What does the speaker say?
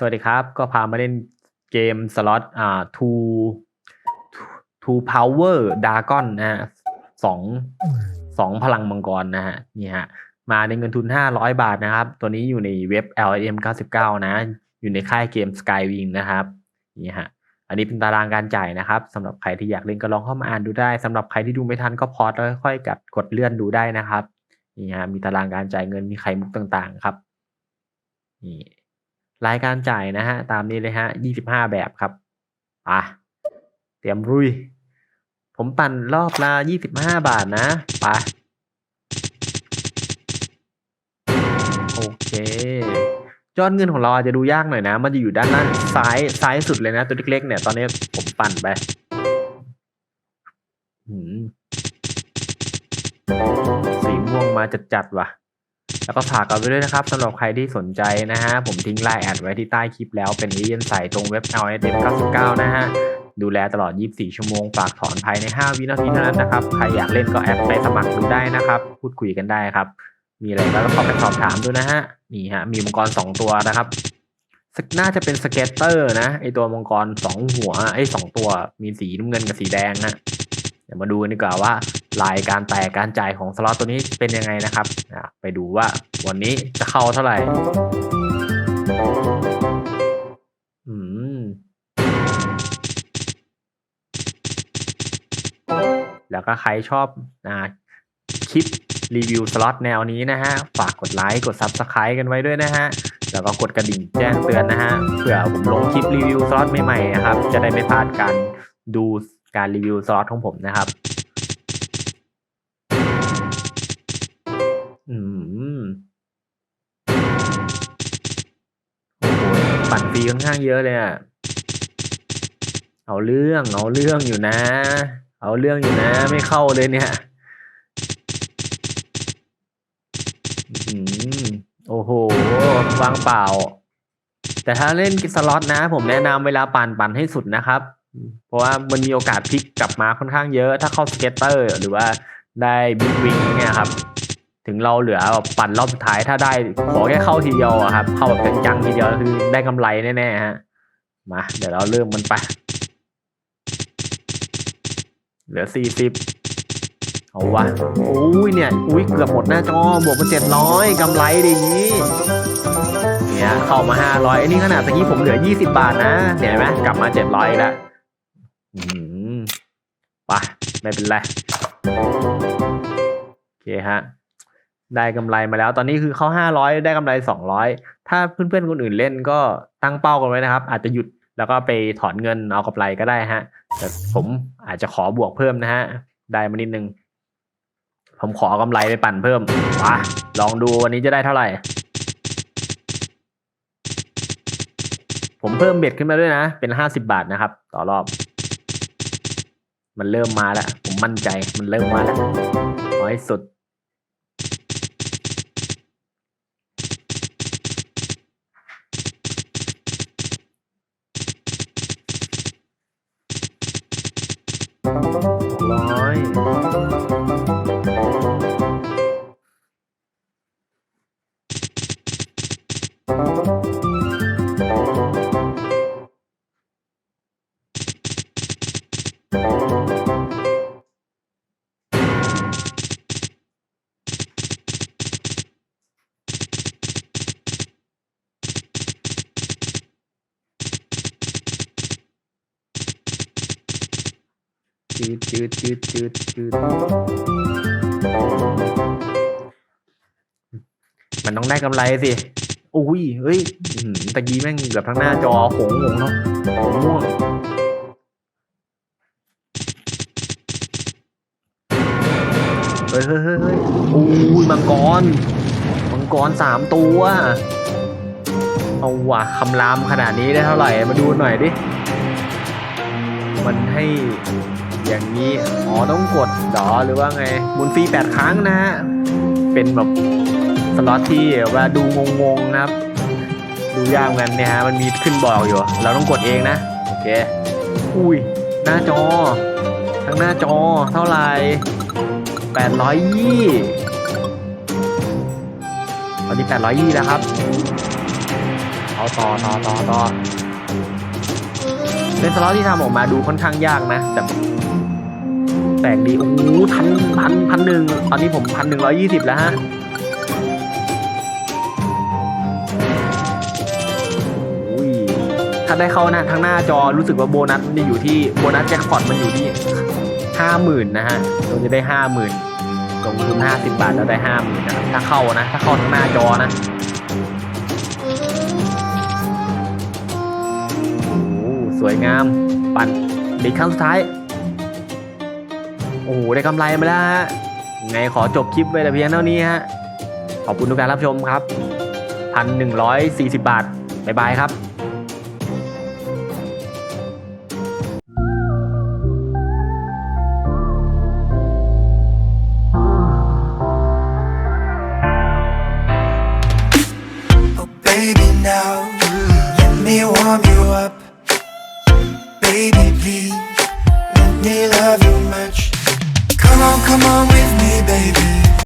สวัสดีครับ ก็พามาเล่นเกมสล็อตอ่า two two power dragon นะฮะสองสองพลังมังกรนะฮะนี่ฮะมาในเงินทุน 500 บาทนะครับ ตัวนี้อยู่ในเว็บ LM 99 นะ อยู่ในค่ายเกม Skywing นะครับนี่ฮะอันนี้เป็นตารางการจ่ายนะครับสำหรับใครที่อยากเล่นก็ลองเข้ามาอ่านดูได้สำหรับใครที่ดูไม่ทันก็พอสแล้วค่อยๆกัดกดเลื่อนดูได้นะครับนี่ฮะมีตารางการจ่ายเงินมีไข่มุกต่างๆ ครับนี่ รายการจ่ายนะฮะ ตามนี้เลยฮะยี่สิบห้าแบบครับ อะ เตรียมรุย ผมปั่นรอบละยี่สิบห้าบาทนะ ไป โอเค ยอดเงินของเราอาจจะดูยากหน่อยนะ มันจะอยู่ด้านล่างซ้าย ซ้ายสุดเลยนะ ตัวเล็กๆเนี่ย ตอนนี้ผมปั่นไปสีม่วงมาจัดๆว่ะ แล้วก็ฝากกันไว้ด้วยนะครับสำหรับใครที่สนใจนะฮะ ผมทิ้งไลน์แอดไว้ที่ใต้คลิปแล้วเป็นเอเย่นใส่ตรงเว็บ l s 99นะฮะ ดูแลตลอด 24 ชั่วโมง ฝากถอนภายใน 5 วินาทีเท่านั้นนะครับ ใครอยากเล่นก็แอดไปสมัครดูได้นะครับ พูดคุยกันได้ครับ มีอะไรก็เข้าไปสอบถามดูนะฮะ นี่ฮะ มีมังกร 2 ตัวนะครับสักน่าจะเป็นสเก็ตเตอร์นะไอตัวมังกร2หัวไอสองตัวมีสีน้ำเงินกับสีแดงนะ เดี๋ยวมาดูกันดีกว่าว่าลายการแตกการจ่ายของสล็อตตัวนี้เป็นยังไงนะครับไปดูว่าวันนี้จะเข้าเท่าไหร่อืมแล้วก็ใครชอบอ่าคลิปรีวิวสล็อตแนวนี้นะฮะ ฝากกดไลค์กด Subscribe กันไว้ด้วยนะฮะ แล้วก็กดกระดิ่งแจ้งเตือนนะฮะ เผื่อผมลงคลิปรีวิวสล็อตใหม่ๆนะครับ จะได้ไม่พลาดการดู การรีวิวสล็อตของผมนะครับ อืมโอ้โหปั่นฟรีค่อนข้างเยอะเลยอะเอาเรื่องเอาเรื่องอยู่นะ เอาเรื่องอยู่นะ ไม่เข้าเลยเนี่ยอืมโอ้โหวางเปล่า แต่ถ้าเล่นกิสล็อตนะ ผมแนะนำเวลาปั่นปั่นให้สุดนะครับ เพราะว่ามันมีโอกาสพลิกกลับมาค่อนข้างเยอะถ้าเข้าสเก็ตเตอร์ หรือว่าได้บิ๊กวิงเนี่ยครับ ถึงเราเหลือแบบปั่นรอบสุดท้ายถ้าได้ขอแค่เข้าทีเดียวอะครับ เข้าแบบจังๆทีเดียวคือได้กำไรแน่ๆฮะมาเดี๋ยวเราเริ่มมันไป เหลือสี่สิบเอาวะอุ้ยเนี่ยอุ้ยเกือบหมดหน้าจอบวกมาเจ็ดร้อยกำไรดีนี้เนี่ยเข้ามาห้าร้อยไอ้นี่ขนาดตะกี้ผมเหลือยี่สิบาทนะเห็นไหมกลับมาเจ็ดร้อยแล้ว อืมไปไม่เป็นไร โอเคฮะ ได้กำไรมาแล้ว ตอนนี้คือเขาห้าร้อยได้กำไรสองร้อยถ้าเพื่อนๆคนอื่นเล่นก็ตั้งเป้ากันไว้นะครับ อาจจะหยุดแล้วก็ไปถอนเงินเอากำไรก็ได้ฮะ แต่ผมอาจจะขอบวกเพิ่มนะฮะ ได้มานิดนึง ผมขอกำไรไปปั่นเพิ่มมาลองดูวันนี้จะได้เท่าไหร่ ผมเพิ่มเบ็ดขึ้นมาด้วยนะ เป็นห้าสิบาทนะครับ ต่อรอบ มันเริ่มมาแล้ว ผมมั่นใจมันเริ่มมาแล้วน้อยสุด ร้อย จืดจืดจืดจืดจืดมันต้องได้กำไรสิอุ้ยเฮ้ยตะกี้แม่งเกือบทั้งหน้าจอหงหงเนาะหงม่วงเฮ้ยเฮ้ยเฮ้ยเฮ้ยอุ้ยมังกร มังกรสามตัว เอาว่ะคำรามขนาดนี้ได้เท่าไหร่ มาดูหน่อยดิ มันให้ อย่างนี้ อ๋อต้องกดเหรอหรือว่าไงมุนฟรีแปดครั้งนะ เป็นแบบสล็อตที่วลาดูงงๆนะครับ ดูยากเหมือนกันเนี่ยฮะมันมีขึ้นบอกอยู่ เราต้องกดเองนะ โอเค อุ้ย หน้าจอ ทั้งหน้าจอเท่าไหร่แปดร้อยยี่ตอนนี้แปดร้อยยี่แล้วครับ เอาต่อต่อต่อต่อเป็นสล็อตที่ทำออกมาดูค่อนข้างยากนะ แต่ แปลกดี โอ้โหพันพันพันหนึ่งตอนนี้ผมพันหนึ่งร้อยี่สิบแล้วฮะโอ้ยถ้าได้เข้านะทางหน้าจอรู้สึกว่าโบนัสมันจะอยู่ที่โบนัสแจ็คพอตมันอยู่ที่ห้าหมื่นนะฮะเราจะได้ห้าหมื่นลงทุนห้าสิบบาทแล้วได้ห้าหมื่นนะครับถ้าเข้านะ ถ้าเข้าทางหน้าจอนะโอ้สวยงาม ปั่นอีกครั้งสุดท้าย โอ้โหได้กำไรมาแล้วฮะไงขอจบคลิปไว้แต่เพียงเท่านี้ฮะ ขอบคุณทุกการรับชมครับพันหนึ่งร้อยสี่สิบบาท บ๊ายบายครับ on, come on with me, baby.